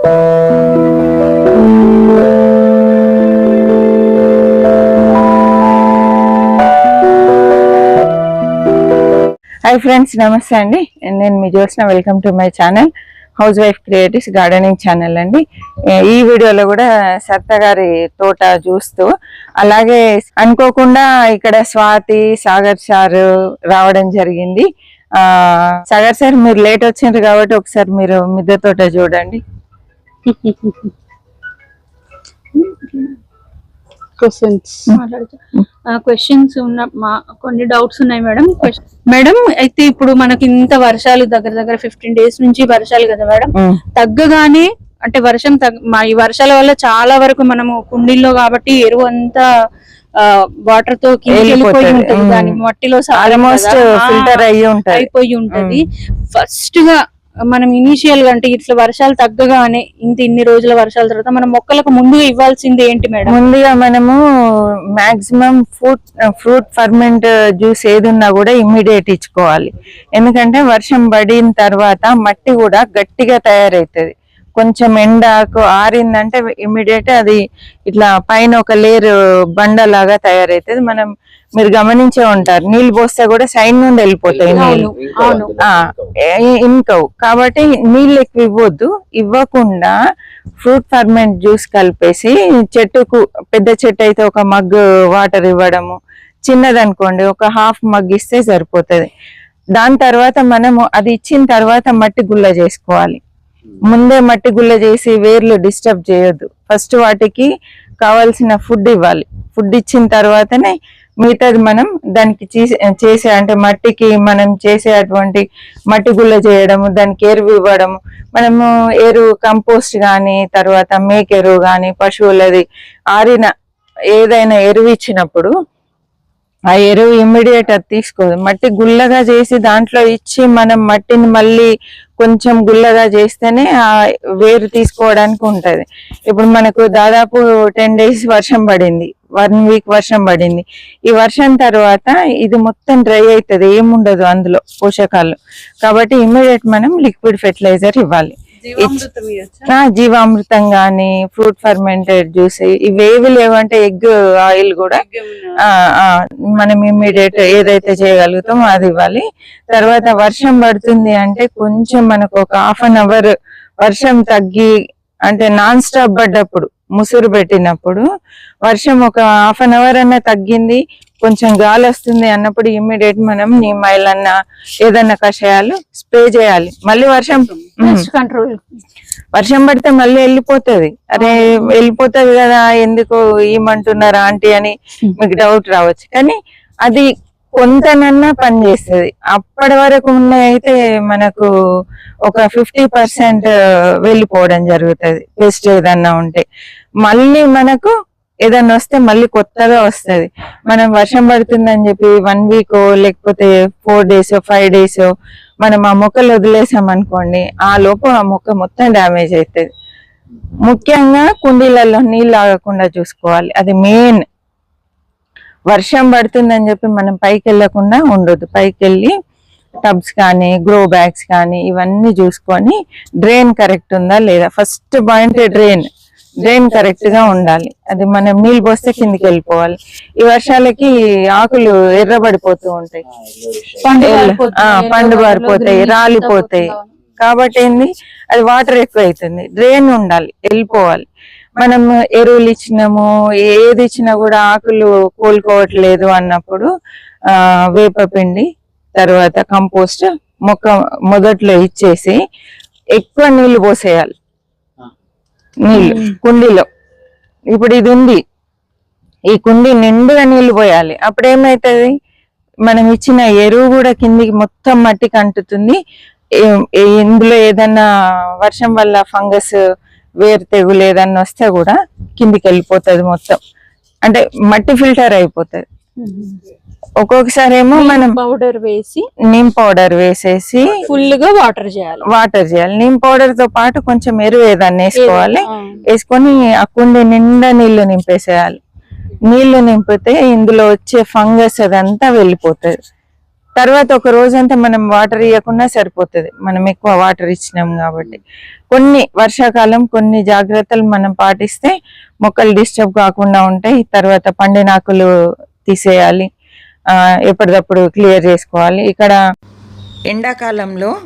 Hi friends నమస్తే అండి. నేను మీ Jyotsna. Welcome to my channel house wife creatives gardening channel అండి ఈ వీడియోలో కూడా సత్త గారి తోట చూస్తూ అలాగే అనుకోకుండా ఇక్కడ స్వాతి సాగర్ సార్ రావడం జరిగింది. సాగర్ సార్ మీరు లేట్ వచ్చిండ్రు కాబట్టి ఒకసారి మీరు మిద్దె తోట చూడండి. క్వశ్చన్స్ క్వశ్చన్స్ ఉన్న మా కొన్ని డౌట్స్ ఉన్నాయి మేడం మేడం అయితే ఇప్పుడు మనకి ఇంత వర్షాలు దగ్గర దగ్గర ఫిఫ్టీన్ డేస్ నుంచి వర్షాలు కదా మేడం తగ్గగానే అంటే వర్షం తగ్గ ఈ వర్షాల వల్ల చాలా వరకు మనము కుండీల్లో కాబట్టి ఎరువు అంతా వాటర్తో. ఉంటుంది. దాని మట్టిలో ఫిల్టర్ అయిపోయి ఉంటది. ఫస్ట్గా మనం ఇనీషియల్ అంటే ఇట్లా వర్షాలు తగ్గగానే ఇంత ఇన్ని రోజుల వర్షాల తర్వాత మనం మొక్కలకు ముందుగా ఇవ్వాల్సింది ఏంటి మేడం? ముందుగా మనము maximum fruit fruit ferment juice ఏది కూడా ఇమ్మీడియట్ ఇచ్చుకోవాలి. ఎందుకంటే వర్షం పడిన తర్వాత మట్టి కూడా గట్టిగా తయారవుతుంది. కొంచెం ఎండకు ఆరిందంటే ఇమ్మీడియట్ అది ఇట్లా పైన ఒక లేరు బండలాగా తయారవుతుంది మనం మీరు గమనించే ఉంటారు. నీళ్ళు పోస్తే కూడా సైడ్ నుండి వెళ్ళిపోతాయి నీళ్ళు. ఇంకవు. కాబట్టి నీళ్ళు ఎక్కువ ఇవ్వద్దు. ఇవ్వకుండా ఫ్రూట్ ఫర్మెంట్ జ్యూస్ కలిపేసి చెట్టుకు పెద్ద చెట్టు అయితే ఒక మగ్ వాటర్ ఇవ్వడము. చిన్నదనుకోండి ఒక హాఫ్ మగ్ ఇస్తే సరిపోతుంది. దాని తర్వాత మనము అది ఇచ్చిన తర్వాత మట్టి గుల్ల చేసుకోవాలి. ముందే మట్టి గుల్ల చేసి వేర్లు డిస్టర్బ్ చేయొద్దు. ఫస్ట్ వాటికి కావాల్సిన ఫుడ్ ఇవ్వాలి. ఫుడ్ ఇచ్చిన తర్వాతనే మిగతాది మనం దానికి చేసే చేసే అంటే మట్టికి మనం చేసే అటువంటి మట్టి గుల్ల చేయడము దానికి ఎరువు ఇవ్వడము మనము ఎరువు కంపోస్ట్ కానీ తర్వాత మేక ఎరువు కానీ పశువులది ఆరిన ఏదైనా ఎరువు ఇచ్చినప్పుడు ఆ ఎరువు ఇమ్మీడియట్ అది తీసుకోదు. మట్టి గుల్లగా చేసి దాంట్లో ఇచ్చి మనం మట్టిని మళ్ళీ కొంచెం గుల్లగా చేస్తేనే ఆ వేరు తీసుకోవడానికి ఉంటుంది. ఇప్పుడు మనకు దాదాపు టెన్ డేస్ వర్షం పడింది. వన్ వీక్ వర్షం పడింది. ఈ వర్షం తర్వాత ఇది మొత్తం డ్రై అవుతుంది ఏముండదు అందులో పోషకాలు. కాబట్టి ఇమ్మీడియట్ మనం లిక్విడ్ ఫెర్టిలైజర్ ఇవ్వాలి. జీవామృతం గాని ఫ్రూట్ ఫర్మెంటెడ్ జ్యూస్ ఇవేవి లేవంటే ఎగ్ ఆయిల్ కూడా మనం ఇమ్మీడియట్ ఏదైతే చేయగలుగుతామో అది ఇవ్వాలి. తర్వాత వర్షం పడుతుంది అంటే కొంచెం మనకు ఒక హాఫ్ అన్ అవర్ వర్షం తగ్గి అంటే నాన్ స్టాప్ పడ్డప్పుడు ముసురు పెట్టినప్పుడు వర్షం ఒక హాఫ్ అన్ అవర్ అన్న తగ్గింది కొంచెం గాలి వస్తుంది అన్నప్పుడు ఇమ్మీడియట్ మనం నీమైల్ అన్న ఏదన్నా కషాయాలు స్ప్రే చేయాలి. మళ్ళీ వర్షం. కంట్రోల్ వర్షం పడితే మళ్ళీ వెళ్ళిపోతది. అరే వెళ్ళిపోతది కదా ఎందుకు ఏమంటున్నారా ఆంటీ అని మీకు డౌట్ రావచ్చు. కానీ అది కొంతనన్నా పని చేస్తుంది. అప్పటి వరకు ఉన్న అయితే మనకు ఒక ఫిఫ్టీ పర్సెంట్ వెళ్ళిపోవడం జరుగుతుంది. పెస్ట్ ఏదన్నా ఉంటే. మళ్ళీ మనకు ఏదన్నా వస్తే మళ్ళీ కొత్తగా వస్తుంది. మనం వర్షం పడుతుందని చెప్పి వన్ వీక్ లేకపోతే ఫోర్ డేస్ ఫైవ్ డేస్ మనం ఆ మొక్కలు వదిలేసాం అనుకోండి ఆ లోపు ఆ మొక్క మొత్తం డ్యామేజ్ అవుతుంది ముఖ్యంగా కుండీలలో నీళ్ళు ఆగకుండా చూసుకోవాలి. అది మెయిన్ వర్షం పడుతుందని చెప్పి మనం పైకి వెళ్ళకుండా ఉండొద్దు. పైకి వెళ్ళి టబ్స్ కానీ గ్రో బ్యాగ్స్ కానీ ఇవన్నీ చూసుకొని డ్రైన్ కరెక్ట్ ఉందా లేదా? ఫస్ట్ పాయింట్ డ్రైన్ డ్రైన్ కరెక్ట్గా ఉండాలి. అది మనం నీళ్ళు పోస్తే కిందికి వెళ్ళిపోవాలి. ఈ వర్షాలకి ఆకులు ఎర్రబడిపోతూ ఉంటాయి. పండు green రాలిపోతాయి. కాబట్టి ఏంది? అది వాటర్ ఎక్కువ అవుతుంది డ్రైన్ ఉండాలి వెళ్ళిపోవాలి. మనం ఎరువులు ఇచ్చినాము ఏది ఇచ్చినా కూడా ఆకులు కోలుకోవట్లేదు అన్నప్పుడు ఆ వేపపిండి తర్వాత కంపోస్ట్ మొక్క మొదట్లో ఇచ్చేసి ఎక్కువ నీళ్ళు పోసేయాలి. నీళ్ళు కుండీలో. ఇప్పుడు ఇది ఉంది. ఈ కుండీ నిండుగా నీళ్ళు పోయాలి. అప్పుడు ఏమైతుంది మనం ఇచ్చిన ఎరువు కూడా కిందికి మొత్తం మట్టికి అంటుతుంది. ఇందులో ఏదన్నా వర్షం వల్ల ఫంగస్ వేరు తెగులు ఏదన్నా వస్తే కూడా కిందికి వెళ్ళిపోతుంది మొత్తం. అంటే మట్టి ఫిల్టర్ అయిపోతుంది. ఒక్కొక్కసారి ఏమో మనం పౌడర్ వేసి నీమ్ పౌడర్ వేసేసి ఫుల్గా వాటర్ చేయాలి. వాటర్ చేయాలి. నీమ్ పౌడర్తో పాటు కొంచెం ఎరువు ఏదన్నా వేసుకోవాలి. వేసుకొని ఆ కుండి నిండా నీళ్ళు నింపేసేయాలి. నీళ్ళు నింపితే ఇందులో వచ్చే ఫంగస్ అదంతా వెళ్ళిపోతుంది. తర్వాత ఒక రోజంతా మనం వాటర్ ఇవ్వకుండా సరిపోతుంది. మనం ఎక్కువ వాటర్ ఇచ్చినాం కాబట్టి. కొన్ని వర్షాకాలం కొన్ని జాగ్రత్తలు మనం పాటిస్తే మొక్కలు డిస్టర్బ్ కాకుండా ఉంటాయి. తర్వాత పండినాకులు తీసేయాలి. ఎప్పటికప్పుడు క్లియర్ చేసుకోవాలి. ఇక్కడ ఎండాకాలంలో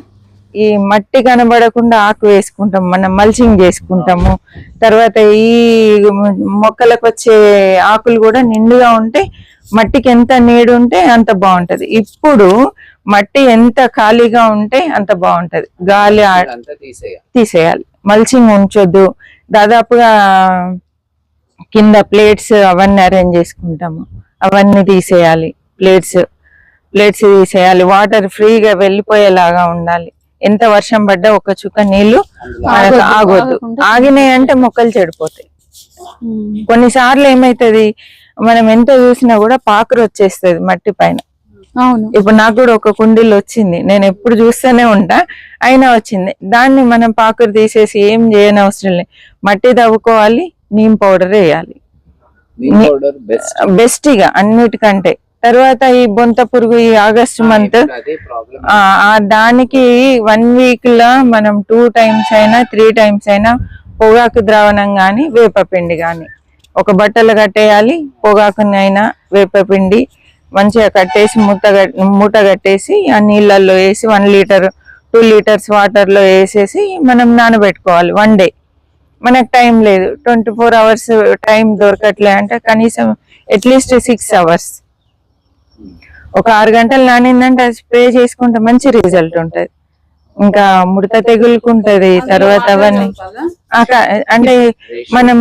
ఈ మట్టి కనబడకుండా ఆకు వేసుకుంటాం మనం మల్చింగ్ చేసుకుంటాము. తర్వాత ఈ మొక్కలకు వచ్చే ఆకులు కూడా నిండుగా ఉంటే మట్టికి ఎంత నీడు ఉంటే అంత బాగుంటది. ఇప్పుడు మట్టి ఎంత ఖాళీగా ఉంటే అంత బాగుంటది. గాలి ఆ- అంతా తీసేయాలి. తీసేయాలి. మల్చింగ్ ఉంచొద్దు. దాదాపుగా కింద ప్లేట్స్ అవన్నీ అరేంజ్ చేసుకుంటాము. అవన్నీ తీసేయాలి. ప్లేట్స్ ప్లేట్స్ తీసేయాలి. వాటర్ ఫ్రీగా వెళ్ళిపోయేలాగా ఉండాలి. ఎంత వర్షం పడ్డా ఒక చుక్క నీళ్ళు ఆగొద్దు, ఆగినాయి అంటే మొక్కలు చెడిపోతాయి. కొన్నిసార్లు ఏమైతది? మనం ఎంత చూసినా కూడా పాకురు వచ్చేస్తది మట్టి పైన. అవును. ఇప్పుడు నాకు కూడా ఒక కుండీలు వచ్చింది. నేను ఎప్పుడు చూస్తూనే ఉంటా. అయినా వచ్చింది. దాన్ని మనం పాకురు తీసేసి ఏం చేయని అవసరం లేదు. మట్టి తవ్వుకోవాలి నీమ్ పౌడర్ వేయాలి. Best best. ఇక అన్నిటికంటే. తర్వాత ఈ బొంత పురుగు ఈ ఆగస్ట్ మంత్ దానికి వన్ వీక్లో మనం టూ టైమ్స్ అయినా త్రీ టైమ్స్ అయినా పొగాకు ద్రావణం గాని వేపపిండి గాని. ఒక బట్టలు కట్టేయాలి పొగాకుని అయినా వేపపిండి మంచిగా కట్టేసి మూత మూట కట్టేసి ఆ నీళ్ళల్లో వేసి వన్ లీటర్ టూ లీటర్స్ వాటర్లో వేసేసి మనం నానబెట్టుకోవాలి వన్ డే మనకు టైం లేదు. ట్వంటీ ఫోర్ అవర్స్ టైం దొరకట్లే అంటే కనీసం అట్లీస్ట్ సిక్స్ అవర్స్ ఒక ఆరు గంటలు నానిందంటే అది స్ప్రే చేసుకుంటే మంచి రిజల్ట్ ఉంటది. ఇంకా ముడత తెగులుకుంటది తర్వాత అవన్నీ. అంటే మనం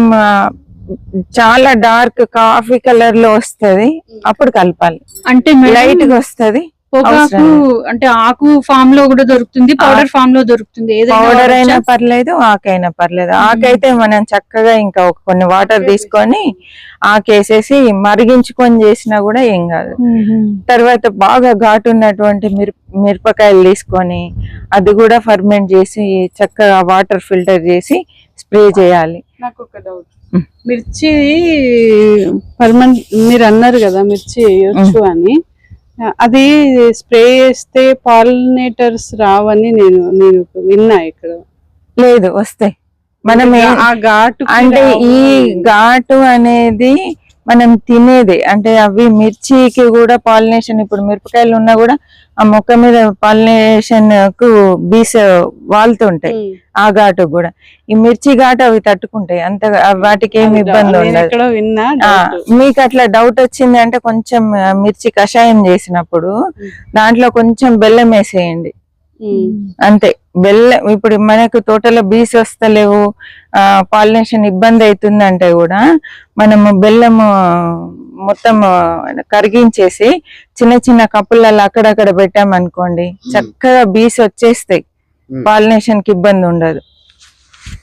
చాలా డార్క్ కాఫీ కలర్లో వస్తది అప్పుడు కలపాలి. అంటే లైట్గా వస్తది. పొగాకు అంటే ఆకు ఫామ్లో కూడా దొరుకుతుంది పౌడర్ ఫామ్లో దొరుకుతుంది. పౌడర్ అయినా? పర్లేదు ఆకైనా పర్లేదు. ఆకైతే మనం చక్కగా ఇంకా ఒక కొన్ని వాటర్ తీసుకొని ఆకేసేసి మరిగించుకొని చేసినా కూడా ఏం కాదు. తర్వాత బాగా ఘాటు ఉన్నటువంటి మిరప మిరపకాయలు తీసుకొని అది కూడా ఫర్మెంట్ చేసి చక్కగా వాటర్ ఫిల్టర్ చేసి స్ప్రే చేయాలి. నాకు ఒక డౌట్ మ్. మిర్చి పర్మనెంట్ మీరు అన్నారు కదా మిర్చి వేయొచ్చు అని. అది స్ప్రే చేస్తే పాలినేటర్స్ రావని నేను నేను విన్నా ఇక్కడ. లేదు వస్తాయి. మనం ఆ ఘాటు అంటే ఈ ఘాటు అనేది మనం తినేది. అంటే అవి మిర్చికి కూడా పాలినేషన్ ఇప్పుడు మిరపకాయలు ఉన్నా కూడా ఆ మొక్క మీద పాలినేషన్కు బీస్ వాళ్తుంటాయి. ఆ ఘాటు కూడా. ఈ మిర్చి ఘాటు అవి తట్టుకుంటాయి. అంత వాటికి ఏమి ఇబ్బంది ఉండదు. మీకు అట్లా డౌట్ వచ్చింది అంటే కొంచెం మిర్చి కషాయం చేసినప్పుడు దాంట్లో కొంచెం బెల్లం వేసేయండి. అంతే. బెల్లం ఇప్పుడు మనకు తోటలో బీస్ వస్తలేవు పాలినేషన్ ఇబ్బంది అవుతుంది అంటే కూడా మనము బెల్లము మొత్తం కరిగించేసి చిన్న చిన్న కప్పులలో అక్కడక్కడ పెట్టామనుకోండి చక్కగా బీస్ వచ్చేస్తాయి. Hmm. పాలినేషన్కి ఇబ్బంది ఉండదు.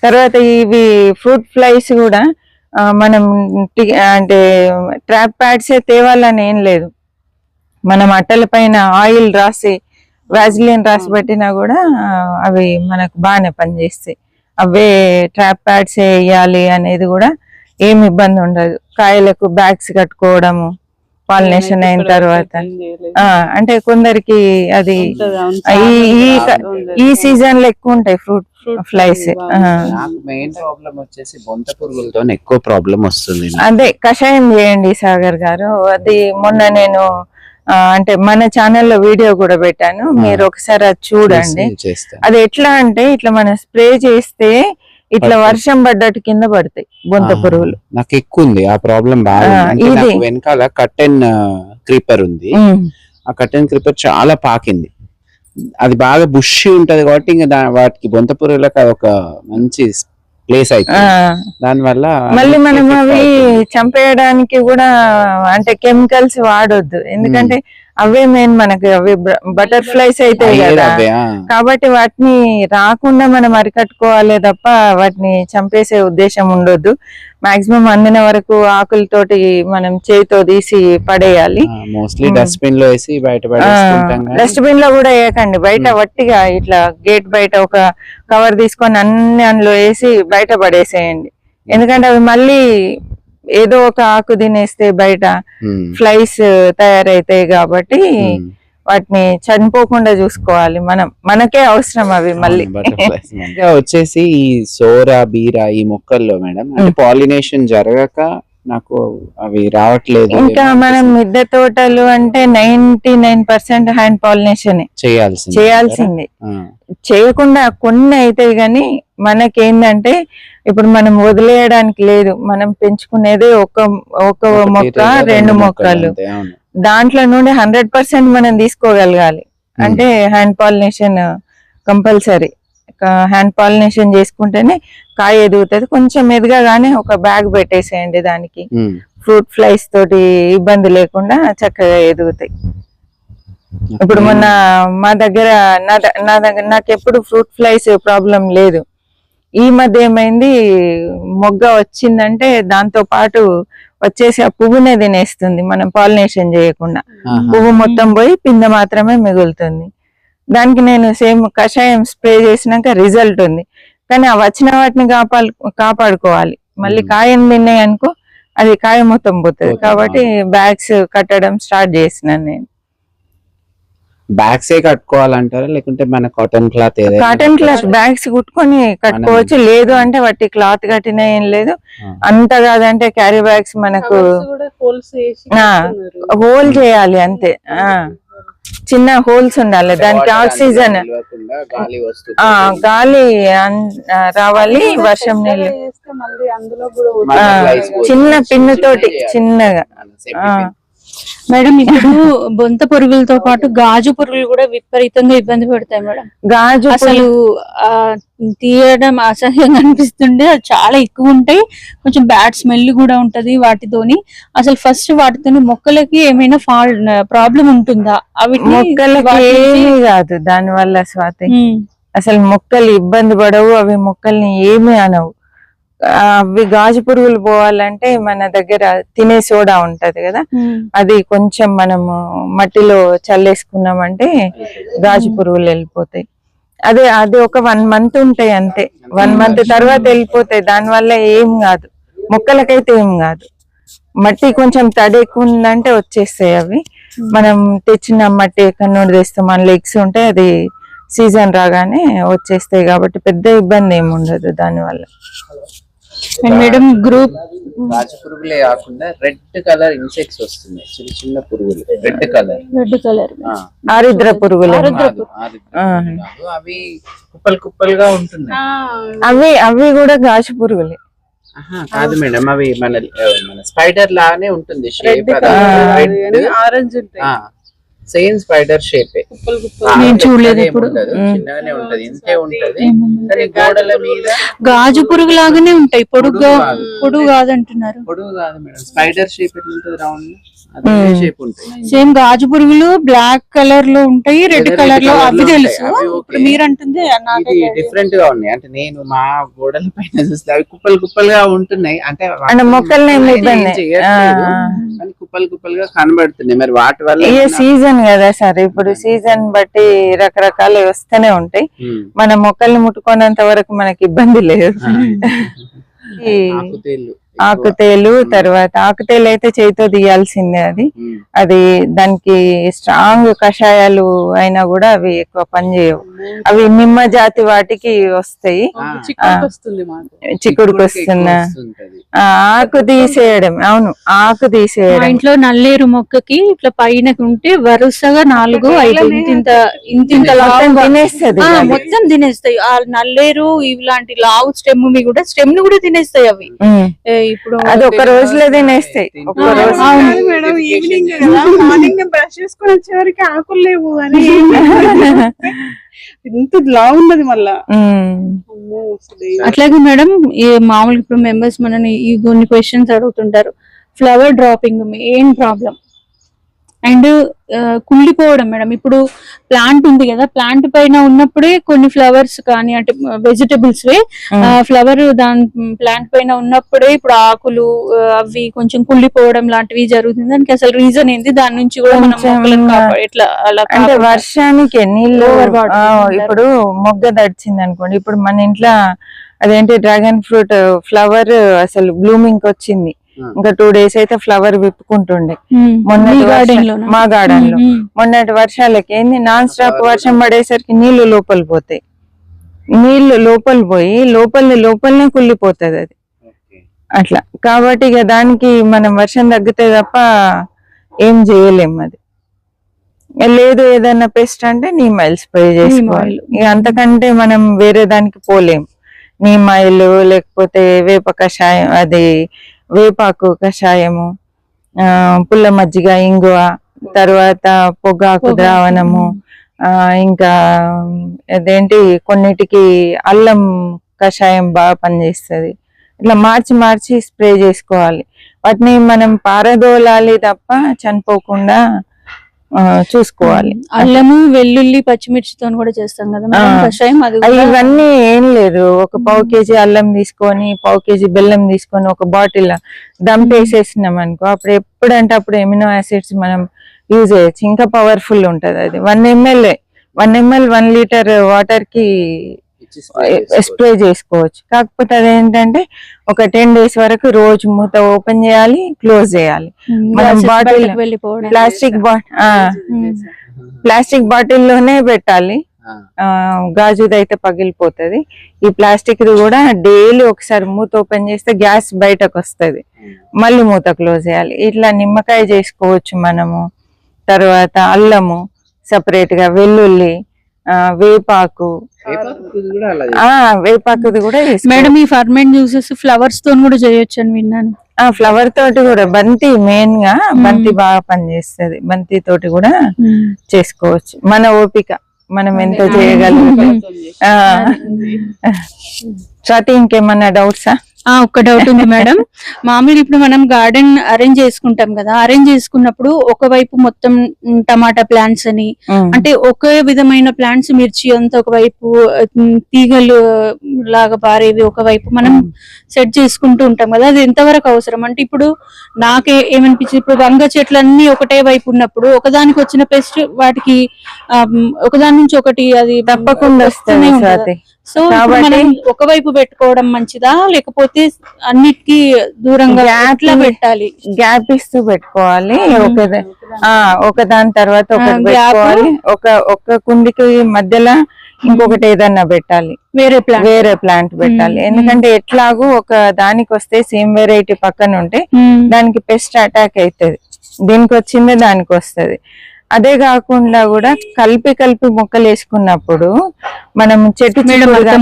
తర్వాత ఇవి ఫ్రూట్ ఫ్లైస్ కూడా ఆ, మనం అంటే ట్రాప్ ప్యాడ్సే తేవాలని ఏం లేదు. మనం అట్టల పైన ఆయిల్ రాసి వాజిలిన్ రాసి పెట్టినా కూడా అవి మనకు బాగానే పనిచేస్తాయి. అవే ట్రాప్ ప్యాడ్స్ వేయాలి అనేది కూడా ఏమి ఇబ్బంది ఉండదు. కాయలకు బ్యాగ్స్ కట్టుకోవడము పాలినేషన్ అయిన తర్వాత. అంటే కొందరికి అది? ఈ సీజన్లో ఎక్కువ ఉంటాయి ఫ్రూట్ ఫ్లైస్ మెయిన్ ప్రాబ్లం వచ్చేసి బొంత పురుగులతో ఎక్కువ ప్రాబ్లం వస్తుంది. అదే కషాయం చేయండి సాగర్ గారు. అది మొన్న నేను అంటే మన ఛానల్లో వీడియో కూడా పెట్టాను. మీరు ఒకసారి అది చూడండి. అది ఎట్లా అంటే ఇట్లా మనం స్ప్రే చేస్తే ఇట్లా. వర్షం పడ్డట్టు కింద పడతాయి బొంత పురుగులు. నాకు ఎక్కువ ఉంది ఆ ప్రాబ్లం బాగా వెనకాల కట్టెన్ క్రీపర్ ఉంది. ఆ కట్టెన్ క్రీపర్ చాలా పాకింది. అది బాగా బుషి ఉంటది కాబట్టి ఇంకా వాటికి బొంత పురుగులకు అది ఒక మంచి ప్లేస్ ఆ, అవుతుంది దాని వల్ల మళ్ళీ మనం అవి. చంపేయడానికి కూడా అంటే కెమికల్స్ వాడొద్దు. ఎందుకంటే అవే మెయిన్ మనకి అవి బటర్ఫ్లైస్ అయ్యేది కదా. కాబట్టి వాటిని రాకుండా మనం అరికట్టుకోవాలి తప్ప వాటిని చంపేసే ఉద్దేశం ఉండొద్దు. మాక్సిమం అందిన వరకు ఆకులతోటి మనం చేతితో తీసి పడేయాలి. మోస్ట్లీ. డస్ట్బిన్లో వేసి బయట డస్ట్బిన్లో కూడా వేయకండి. బయట ఉమ్. వట్టిగా ఇట్లా గేట్ బయట ఒక కవర్ తీసుకొని అన్ని అందులో వేసి బయట పడేసేయండి. ఎందుకంటే అవి మళ్ళీ ఏదో ఒక ఆకు తినేస్తే బయట. ఫ్లైస్ తయారైతాయి కాబట్టి. వాటిని చనిపోకుండా చూసుకోవాలి మనం మనకే అవసరం అవి మళ్ళీ వచ్చేసి ఈ సోరా బీరా ఈ మొక్కల్లో మేడం అంటే పాలినేషన్ జరగక నాకు అవి రావట్లేదు. ఇంకా మనం మిద్దె తోటలు అంటే ninety nine percent hand pollination. చేయాల్సింది. చేయాల్సింది. చేయకుండా కొన్ని అవుతాయి కానీ మనకేందంటే ఇప్పుడు మనం వదిలేయడానికి లేదు. మనం పెంచుకునేది ఒక ఒక మొక్క రెండు మొక్కలు దాంట్లో నుండి హండ్రెడ్ పర్సెంట్ మనం తీసుకోగలగాలి. అంటే hand pollination compulsory. Hand pollination చేసుకుంటేనే కాయ ఎదుగుతుంది. కొంచెం ఎదగగానే ఒక బ్యాగ్ పెట్టేసేయండి దానికి. ఫ్రూట్ ఫ్లైస్ తోటి ఇబ్బంది లేకుండా చక్కగా ఎదుగుతాయి. ఇప్పుడు మొన్న మా దగ్గర నా నా దగ్గర నాకు ఎప్పుడు ఫ్రూట్ ఫ్లైస్ ప్రాబ్లం లేదు. ఈ మధ్య ఏమైంది? మొగ్గ వచ్చిందంటే దాంతో పాటు వచ్చేసి ఆ పువ్వునే తినేస్తుంది. మనం పాలినేషన్ చేయకుండా. పువ్వు మొత్తం పోయి పిందె మాత్రమే మిగులుతుంది. దానికి నేను సేమ్ కషాయం స్ప్రే చేసినాక రిజల్ట్ ఉంది. కానీ ఆ వచ్చిన వాటిని కాపాడు కాపాడుకోవాలి. మళ్ళీ. కాయను తిన్నాయి అనుకో అది కాయ మొత్తం పోతుంది. కాబట్టి బ్యాగ్స్ కట్టడం స్టార్ట్ చేసినాను నేను. బ్యాగ్స్ ఏ కట్టుకోవాలంటారా? లేకుంటే మన cotton cloth cotton cloth? Bags కుట్టుకొని కట్టుకోవచ్చు. లేదు అంటే వాటి క్లాత్ కట్టినా ఏం లేదు. అంత కాదంటే క్యారీ బ్యాగ్స్ మనకు. హోల్ చేయాలి అంతే. ఆ. చిన్న హోల్స్ ఉండాలి. దానికి ఆక్సిజన్ గాలి రావాలి వర్షం నీళ్ళు. చిన్న పిన్ను తోటి. చిన్నగా. మేడం ఇప్పుడు బొంత పురుగులతో పాటు గాజు పురుగులు కూడా విపరీతంగా ఇబ్బంది పెడతాయి మేడం. గాజు అసలు ఆ తీయడం అసహ్యంగా అనిపిస్తుండే అది చాలా ఎక్కువ ఉంటాయి. కొంచెం బ్యాడ్ స్మెల్ కూడా ఉంటది వాటితోని. అసలు ఫస్ట్ వాటితోని మొక్కలకి ఏమైనా ఫాల్ ప్రాబ్లం ఉంటుందా? అవి కాదు దాని వల్ల స్వాతి అసలు మొక్కలు ఇబ్బంది పడవు అవి మొక్కల్ని ఏమీ అనవు. అవి గాజు పురుగులు పోవాలంటే మన దగ్గర తినే సోడా ఉంటది కదా. అది కొంచెం మనము మట్టిలో చల్లేసుకున్నామంటే గాజు పురుగులు వెళ్ళిపోతాయి. అదే అది ఒక వన్ మంత్ ఉంటాయి అంతే. వన్ మంత్ తర్వాత వెళ్ళిపోతాయి. దాని వల్ల ఏం కాదు. మొక్కలకైతే ఏం కాదు. మట్టి కొంచెం తడి ఎక్కువ ఉందంటే వచ్చేస్తాయి అవి. మనం తెచ్చిన మట్టి ఎక్కడి నుండి తెస్తాం. మన లెగ్స్ ఉంటే అది సీజన్ రాగానే వచ్చేస్తాయి కాబట్టి పెద్ద ఇబ్బంది ఏమి ఉండదు దానివల్ల. మేడం గ్రూప్ గాజు పురుగులే కాకుండా రెడ్ కలర్ ఇన్సెక్ట్స్ వస్తున్నాయి. చిన్న చిన్న పురుగులు. Red colour. Red colour. ఆరిద్ర పురుగులు అవి కుప్పలు కుప్పలుగా ఉంటున్నాయి. అవి అవి కూడా గాజు పురుగులే. ఆహా, కాదు మేడం అవి మన మన స్పైడర్ లాగానే ఉంటుంది. రెడ్ షేప్ ఆరెంజ్ ఉంటాయి. Same spider shape. చూడలేదు ఇప్పుడు. చిన్నగానే ఉంటది. ఇంతే ఉంటది. కానీ గోడల మీద గాజు పురుగు లాగానే ఉంటాయి. పొడుగ్గా పొడుగు కాదు. పొడుగు కాదంటున్నారు. పొడుగు కాదు మేడం. స్పైడర్ షేప్ ఎట్లా ఉంటది రౌండ్ సేమ్ గాజు పురుగులు బ్లాక్ కలర్లో ఉంటాయి రెడ్ కలర్లో అవి తెలుసు. ఇప్పుడు. మీరు అంటుంది డిఫరెంట్గా ఉన్నాయి. అంటే నేను మా గోడల పైన చూస్తే అవి కుప్పలు కుప్పలుగా ఉంటున్నాయి. అంటే. కానీ కుప్పలు కుప్పలుగా కనబడుతున్నాయి. మరి వాటి వల్ల సీజన్ కదా సార్. ఇప్పుడు సీజన్ బట్టి రకరకాలు వస్తూనే ఉంటాయి. మన మొక్కల్ని ముట్టుకున్నంత వరకు మనకి ఇబ్బంది లేదు. ఆకుతేలు తర్వాత ఆకుతేలు అయితే చేతితో తీయాల్సిందే అది. అది దానికి స్ట్రాంగ్ కషాయాలు అయినా కూడా అవి ఎక్కువ పని చేయవు. అవి నిమ్మ జాతి వాటికి వస్తాయి. చిక్కుడుకి వస్తుంది ఆకు తీసేయడం అవును ఆకు మా తీసేయడం ఇంట్లో నల్లేరు మొక్కకి ఇట్లా పైన ఉంటే వరుసగా నాలుగు ఐదు మొత్తం లావుగా తినేస్తది. మొత్తం తినేస్తాయి. ఆ నల్లేరు ఇలాంటి లావు స్టెమ్ మీ కూడా స్టెమ్ను కూడా తినేస్తాయి అవి. ఇప్పుడు అది ఒక రోజులో తినేస్తాయి. ఒక రోజు మేడం ఈవినింగ్ మార్నింగ్ బ్రష్ చేసుకుని వచ్చేవరకు ఆకులు లేవు అని. ఇంత లా ఉన్నది మళ్ళా. అట్లాగే మేడం ఈ మామూలుగా ఇప్పుడు మెంబర్స్ మనని ఈ కొన్ని క్వశ్చన్స్ అడుగుతుంటారు. Flower dropping main problem and కుళ్ళిపోవడం madam. ఇప్పుడు ప్లాంట్ ఉంది కదా ప్లాంట్ పైన ఉన్నప్పుడే కొన్ని ఫ్లవర్స్ కానీ అంటే వెజిటబుల్స్ ఫ్లవర్ దాని ప్లాంట్ పైన ఉన్నప్పుడే ఇప్పుడు ఆకులు అవి కొంచెం కుళ్ళిపోవడం లాంటివి జరుగుతుంది. దానికి అసలు రీజన్ ఏంటి దాని నుంచి కూడా మనం ఎట్లా అలా అంటే? వర్షానికి నీళ్ళు. ఇప్పుడు మొగ్గ దడిచింది అనుకోండి. ఇప్పుడు మన ఇంట్లో అదేంటి డ్రాగన్ ఫ్రూట్ ఫ్లవర్ అసలు బ్లూమింగ్ వచ్చింది. ఇంకా టూ డేస్ అయితే ఫ్లవర్ విప్పుకుంటుండే. మొన్న గార్డెన్లో మా గార్డెన్లో మొన్నటి వర్షాలకి ఏంది? నాన్ స్టాప్ వర్షం పడేసరికి నీళ్ళు లోపల పోతాయి. నీళ్ళు లోపల పోయి లోపల లోపలనే కుళ్ళిపోతుంది అది. అట్లా. కాబట్టి ఇక దానికి మనం వర్షం తగ్గితే తప్ప ఏం చేయలేం అది. లేదు ఏదైనా పెస్ట్ అంటే నీమ్ ఆయిల్ స్ప్రే చేసుకోవాలి. ఇక అంతకంటే మనం వేరే దానికి పోలేం. నీమ్ ఆయిల్ లేకపోతే వేప కషాయం అది వేపాకు కషాయము పుల్ల మజ్జిగ ఇంగువ తర్వాత పొగాకు. ద్రావణము ఇంకా అదేంటి కొన్నిటికి అల్లం కషాయం బాగా పనిచేస్తుంది ఇట్లా మార్చి మార్చి స్ప్రే చేసుకోవాలి వాటిని మనం పారదోలాలి తప్ప చనిపోకుండా చూసుకోవాలి. అల్లము వెల్లుల్లి పచ్చిమిర్చితో కూడా చేస్తాం కదా. కషాయం? ఇవన్నీ ఏం లేదు. ఒక పావు కేజీ అల్లం తీసుకొని పావు కేజీ బెల్లం తీసుకొని ఒక బాటిల్ దంపేసేసినాం అనుకో అప్పుడు ఎప్పుడంటే అప్పుడు ఎమినో యాసిడ్స్ మనం యూజ్ చేయొచ్చు. ఇంకా పవర్ఫుల్ ఉంటది అది. One ml one ml one litre వాటర్కి స్ప్రే చేసుకోవచ్చు. కాకపోతే అదేంటంటే ఒక టెన్ డేస్ వరకు రోజు మూత ఓపెన్ చేయాలి క్లోజ్ చేయాలి. మనం gases bottle plastic bottle. Plastic బాటిల్లోనే పెట్టాలి. ఆ, గాజుది అయితే పగిలిపోతది. ఈ ప్లాస్టిక్ ది కూడా డైలీ ఒకసారి మూత ఓపెన్ చేస్తే గ్యాస్ బయటకు వస్తది. మళ్ళీ మూత క్లోజ్ చేయాలి. ఇట్లా నిమ్మకాయ చేసుకోవచ్చు మనము. తర్వాత అల్లము సపరేట్గా వెల్లుల్లి వేపాకు. ఆ వేపాకుది కూడా. మేడం ఈ ఫర్మెంట్ జ్యూసెస్ ఫ్లవర్స్తో కూడా చేయొచ్చు అని విన్నాను. ఆ ఫ్లవర్ తోటి కూడా బంతి మెయిన్గా బంతి బాగా పనిచేస్తది. బంతి తోటి కూడా చేసుకోవచ్చు. మన ఓపిక మనం ఎంత చేయగలం. స్వాతి ఇంకేమన్నా డౌట్సా ఆ ఒక్క డౌట్ ఉంది మేడం మామూలుగా ఇప్పుడు మనం గార్డెన్ అరేంజ్ చేసుకుంటాం కదా అరేంజ్ చేసుకున్నప్పుడు ఒకవైపు మొత్తం టమాటా ప్లాంట్స్ అని అంటే ఒకే విధమైన ప్లాంట్స్ మిర్చి అంతా ఒకవైపు తీగలు లాగా పారేవి ఒకవైపు మనం సెట్ చేసుకుంటూ ఉంటాం కదా అది ఎంతవరకు అవసరం? అంటే ఇప్పుడు నాకే ఏమనిపించింది? ఇప్పుడు వంగ చెట్లన్నీ ఒకటే వైపు ఉన్నప్పుడు ఒకదానికి వచ్చిన పెస్ట్ వాటికి ఒకదాని నుంచి ఒకటి అది తప్పకుండా వస్తూనే ఉంటదా? సో మనం ఒకవైపు పెట్టుకోవడం మంచిదా? లేకపోతే అన్నిటికీ దూరంగా ని- పెట్టాలి? గ్యాప్ ఇస్తూ పెట్టుకోవాలి. ఒక దాని తర్వాత ఒకటి gap. పెట్టుకోవాలి. ఒక ఒక కుండికి మధ్యలో ఇంకొకటి ఏదన్నా పెట్టాలి. వేరే ప్లాన్ వేరే ప్లాంట్ పెట్టాలి. ఎందుకంటే ఎట్లాగూ ఒక దానికి వస్తే సేమ్ వెరైటీ పక్కన ఉంటే దానికి పెస్ట్ అటాక్ అవుతుంది దీనికి వచ్చిందే దానికి వస్తది అదే కాకుండా కూడా కలిపి కలిపి మొక్కలు వేసుకున్నప్పుడు మనం చెట్టు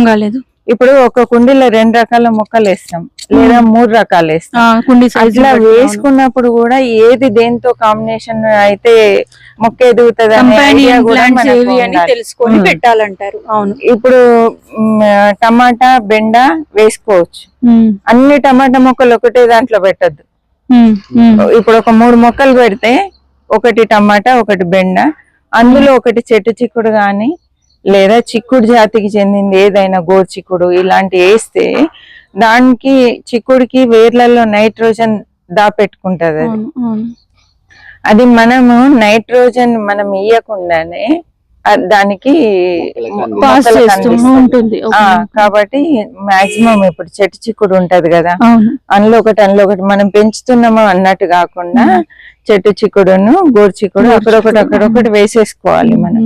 కాలేదు ఇప్పుడు ఒక కుండీలో రెండు రకాల మొక్కలు వేస్తాం లేదా మూడు రకాలు వేస్తాం అట్లా. వేసుకున్నప్పుడు కూడా ఏది దేంతో కాంబినేషన్ అయితే మొక్క ఎదుగుతుంది. తెలుసుకొని. పెట్టాలంటారు అవును ఇప్పుడు టమాటా బెండ వేసుకోవచ్చు. అన్ని టమాటా మొక్కలు ఒకటే దాంట్లో పెట్టద్దు. ఇప్పుడు ఒక మూడు మొక్కలు పెడితే ఒకటి టమాటా ఒకటి బెండ. అందులో ఒకటి చెట్టు చిక్కుడు గాని లేదా చిక్కుడు జాతికి చెందింది ఏదైనా గోరు చిక్కుడు ఇలాంటి వేస్తే దానికి చిక్కుడుకి వేర్లలో నైట్రోజన్ దాపెట్టుకుంటది అది. అది మనము నైట్రోజన్ మనం ఇయ్యకుండానే దానికి. ఉంటుంది. కాబట్టి మాక్సిమం ఇప్పుడు చెట్టు చిక్కుడు ఉంటది కదా. అందులో ఒకటి అందులో ఒకటి మనం పెంచుతున్నాము అన్నట్టు కాకుండా చెట్టు చిక్కుడును గోరు చిక్కుడు అక్కడొకటి అక్కడొకటి వేసేసుకోవాలి మనం.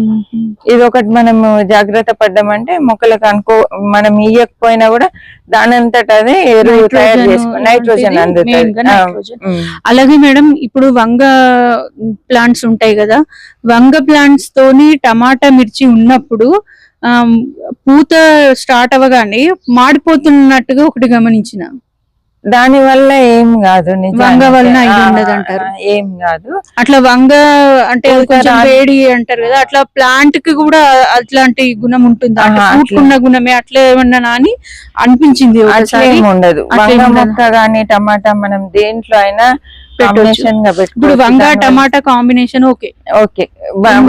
ఇది ఒకటి మనము జాగ్రత్త పడ్డామంటే మొక్కలకు అనుకో మనం ఇయ్యకపోయినా కూడా దానంతట అదే ఎరువు తయారు నైట్రోజన్ చేసుకో నైట్రోజన్ అందుతుంది. అలాగే మేడం ఇప్పుడు వంగ ప్లాంట్స్ ఉంటాయి కదా వంగ ప్లాంట్స్ తోని టమాటా మిర్చి ఉన్నప్పుడు పూత స్టార్ట్ అవ్వగానే మాడిపోతున్నట్టుగా ఒకటి గమనించిన. దాని వల్ల ఏం కాదు. వంగ వలన ఉండదంటారు. ఏం కాదు. అట్లా వంగ అంటే కొంచెం వేడి అంటారు కదా అట్లా ప్లాంట్కి కూడా అట్లాంటి గుణం ఉంటుంది. ఉన్న గుణమే అట్లా ఏమన్నా అని అనిపించింది అట్లా ఏం ఉండదు. వంగ. మొక్క గానీ టమాటా మనం దేంట్లో అయినా ఇప్పుడు వంగ టమాటా combination okay. Okay.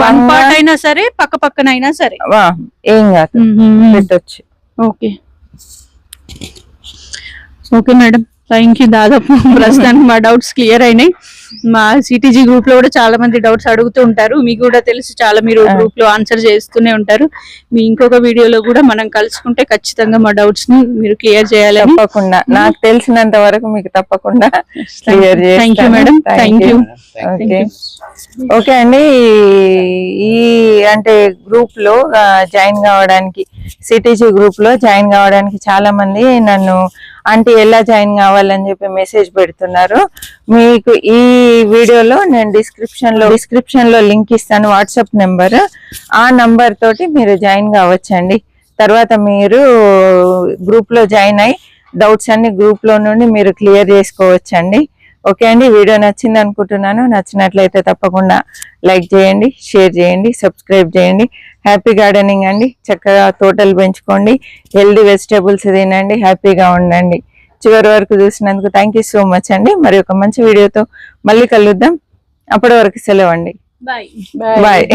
One part అయినా సరే పక్క పక్కన అయినా సరే. ఏం కాదు. పెట్టొచ్చు. Okay. Okay madam. Thank you దాదాపు ప్రస్తుతానికి మా డౌట్స్ క్లియర్ అయినాయి. మా సిటీజీ గ్రూప్లో కూడా చాలా మంది డౌట్స్ అడుగుతూ ఉంటారు. మీకు కూడా తెలుసు చాలా మీరు. గ్రూప్లో ఆన్సర్ చేస్తూనే ఉంటారు. మీ ఇంకొక వీడియోలో కూడా మనం కలుసుకుంటే ఖచ్చితంగా మా డౌట్స్ని మీరు క్లియర్ చేయాలని తప్పకుండా. నాకు తెలిసినంత వరకు మీకు తప్పకుండా clear thank you madam thank you okay okay అండి. ఈ అంటే గ్రూప్లో జాయిన్ కావడానికి సిటీజీ గ్రూప్లో జాయిన్ కావడానికి చాలా మంది నన్ను అంటే ఎలా జాయిన్ కావాలని చెప్పి మెసేజ్ పెడుతున్నారు. మీకు ఈ వీడియోలో నేను డిస్క్రిప్షన్లో డిస్క్రిప్షన్లో లింక్ ఇస్తాను వాట్సాప్ నెంబర్. ఆ నంబర్ తోటి మీరు జాయిన్ కావచ్చండి. తర్వాత మీరు గ్రూప్లో జాయిన్ అయి డౌట్స్ అన్ని గ్రూప్లో నుండి మీరు క్లియర్ చేసుకోవచ్చండి. ఓకే అండి వీడియో నచ్చింది అనుకుంటున్నాను. నచ్చినట్లయితే తప్పకుండా లైక్ చేయండి షేర్ చేయండి సబ్స్క్రైబ్ చేయండి. హ్యాపీ గార్డెనింగ్ అండి. చక్కగా తోటలు పెంచుకోండి. హెల్దీ వెజిటేబుల్స్ తినండి హ్యాపీగా ఉండండి. చివరి వరకు చూసినందుకు థ్యాంక్ యూ సో మచ్ అండి. మరి ఒక మంచి వీడియోతో మళ్ళీ కలుద్దాం. అప్పటి వరకు సెలవు అండి. Bye bye